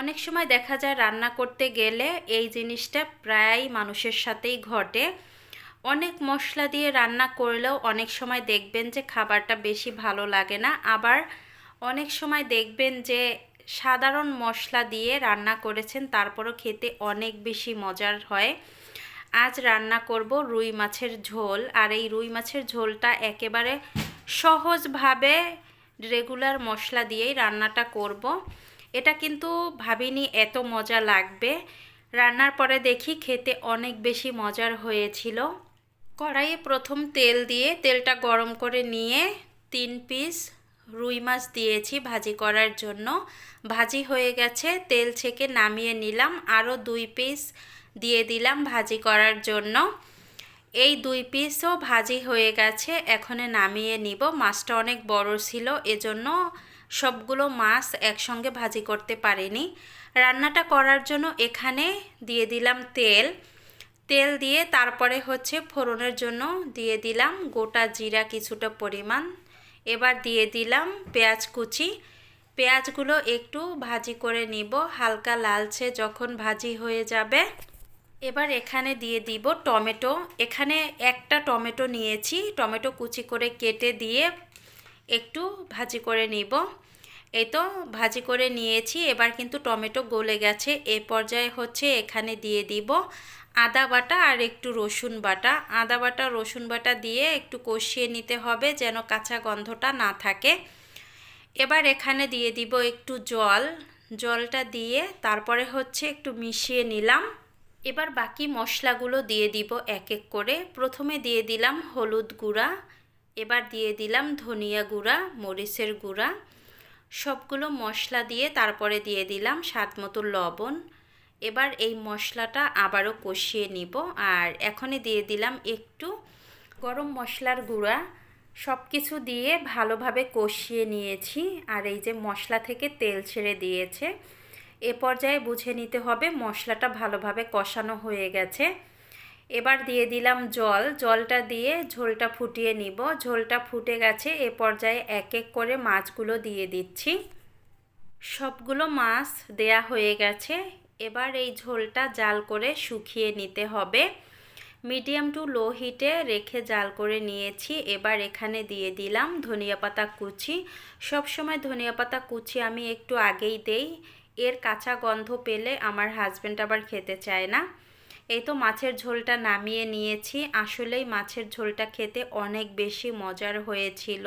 অনেক সময় দেখা যায় রান্না করতে গেলে এই জিনিসটা প্রায় মানুষের সাথেই ঘটে। অনেক মশলা দিয়ে রান্না করলেও অনেক সময় দেখবেন যে খাবারটা বেশি ভালো লাগে না। আবার অনেক সময় দেখবেন যে সাধারণ মশলা দিয়ে রান্না করেছেন, তারপরও খেতে অনেক বেশি মজার হয়। আজ রান্না করব রুই মাছের ঝোল। আর এই রুই মাছের ঝোলটা একেবারে সহজভাবে রেগুলার মশলা দিয়েই রান্নাটা করব। এটা কিন্তু ভাবিনি এত মজা লাগবে। রান্নার পরে দেখি খেতে অনেক বেশি মজার হয়েছিল। কড়াইয়ে প্রথম তেল দিয়ে তেলটা গরম করে নিয়ে তিন পিস রুই মাছ দিয়েছি ভাজি করার জন্য। ভাজি হয়ে গেছে, তেল ছেঁকে নামিয়ে নিলাম, আরও দুই পিস দিয়ে দিলাম ভাজি করার জন্য। এই দুই পিসও ভাজি হয়ে গেছে, এখনে নামিয়ে নিব। মাছটা অনেক বড় ছিল, এজন্য সবগুলো মাছ একসঙ্গে ভাজি করতে পারিনি। রান্নাটা করার জন্য এখানে দিয়ে দিলাম তেল। তেল দিয়ে তারপরে হচ্ছে ফোড়নের জন্য দিয়ে দিলাম গোটা জিরা কিছুটা পরিমাণ। এবার দিয়ে দিলাম পেঁয়াজ কুচি। পেঁয়াজগুলো একটু ভাজি করে নিব, হালকা লালচে যখন ভাজি হয়ে যাবে। এবার এখানে দিয়ে দিব টমেটো। এখানে একটা টমেটো নিয়েছি, টমেটো কুচি করে কেটে দিয়ে একটু ভাজি করে নিব। এই তো ভাজি করে নিয়েছি, এবার কিন্তু টমেটো গলে গেছে। এ পর্যায়ে হচ্ছে এখানে দিয়ে দিব আদা বাটা আর একটু রসুন বাটা। আদা বাটা, রসুন বাটা দিয়ে একটু কষিয়ে নিতে হবে যেন কাঁচা গন্ধটা না থাকে। এবার এখানে দিয়ে দিব একটু জল। জলটা দিয়ে তারপরে হচ্ছে একটু মিশিয়ে নিলাম। এবার বাকি মশলাগুলো দিয়ে দিব এক এক করে। প্রথমে দিয়ে দিলাম হলুদ গুঁড়া। এবার দিয়ে দিলাম ধনিয়া গুঁড়া, মরিচের গুঁড়া। সবগুলো মশলা দিয়ে তারপরে দিয়ে দিলাম স্বাদ মতো লবণ। এবার এই মশলাটা আবারও কষিয়ে নিব আর এখনই দিয়ে দিলাম একটু গরম মশলার গুঁড়া। সব কিছু দিয়ে ভালোভাবে কষিয়ে নিয়েছি আর এই যে মশলা থেকে তেল ছেড়ে দিয়েছে। এ পর্যায়ে বুঝে নিতে হবে মশলাটা ভালোভাবে কষানো হয়ে গেছে। এবার দিয়ে দিলাম জল। জলটা দিয়ে ঝোলটা ফুটিয়ে নিব। ঝোলটা ফুটে গেছে, এ পর্যায়ে এক এক করে মাছগুলো দিয়ে দিচ্ছি। সবগুলো মাছ দেয়া হয়ে গেছে। এবার এই ঝোলটা জাল করে শুকিয়ে নিতে হবে। মিডিয়াম টু লো হিটে রেখে জাল করে নিয়েছি। এবার এখানে দিয়ে দিলাম ধনিয়া পাতা কুচি। সবসময় ধনিয়া পাতা কুচি আমি একটু আগেই দেই। এর কাঁচা গন্ধ পেলে আমার হাজব্যান্ড আবার খেতে চায় না। এই তো মাছের ঝোলটা নামিয়ে নিয়েছি। আসলেই মাছের ঝোলটা খেতে অনেক বেশি মজার হয়েছিল।